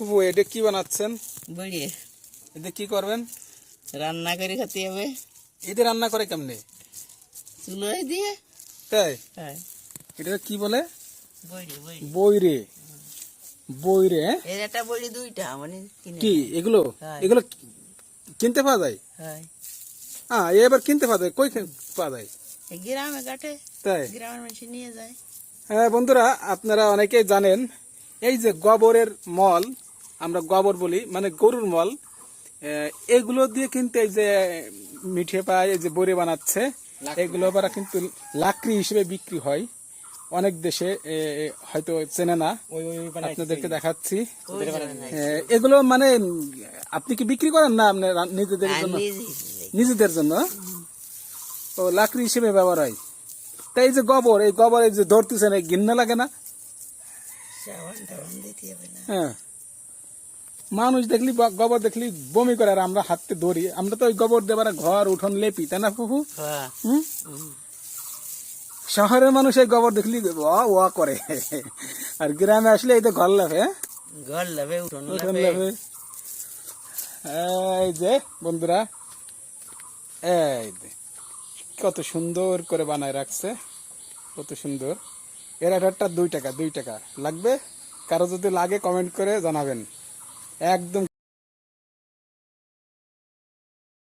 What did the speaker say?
ফুবু এটা কি বানাচ্ছেন? এটা কি করবেন? রান্না করে খেতে হবে। এটা রান্না করে কেমনে? চুলোয় দিয়ে? তাই? হ্যাঁ। এটা কি বলে? বইরে। বইরে হ্যাঁ? এর একটা বড়ি দুইটা মানে কি এগুলো? হ্যাঁ। এগুলো কিনতে পাওয়া যায়? হয়। হ্যাঁ এবার কিনতে পাওয়া যায়? কই পাওয়া যায়? গ্রামে কাটে। তাই? গ্রামের মানুষ নিয়ে যায়। হ্যাঁ বন্ধুরা আপনারা অনেকেই জানেন এই যে গোবরের মল আমরা গোবর বলি মানে গরুর মল। এগুলো দিয়ে কিন্তু এই যে মিঠে পায় এই যে বড়ি বানাচ্ছে এগুলো আবার কিন্তু লাকড়ি হিসেবে বিক্রি হয়। অনেক দেশে হয়তো চেনে না। আপনাদেরকে দেখাচ্ছি। এগুলো মানে আপনি কি বিক্রি করেন না আপনি রা- নিজেদের জন্য? নিজেদের জন্য? ও লাকড়ি হিসেবে ব্যবহার হয়। তাই এই যে গোবর এই গোবর এই যে ধরতেছেন ঘিন্না লাগে না। হ্যাঁ। মানুষ দেখলি গোবর দেখলি বমি করে আর আমরা হাতে ধরি। আমরা তো ওই গোবর দেবার ঘর উঠোন লেপি তাই না ফুফু? হ্যাঁ। শহরের মানুষ এই গোবর দেখলি ওয়া ওয়া করে। আর গ্রামে আসলে এই তো ঘর লেপে হ্যাঁ? ঘর লাভে উঠোন লাভে এই যে বন্ধুরা এই কত সুন্দর করে বানায় রাখছে কত সুন্দর। এর একটা দুই টাকা দুই টাকা। লাগবে? কারও যদি লাগে কমেন্ট করে জানাবেন। একদম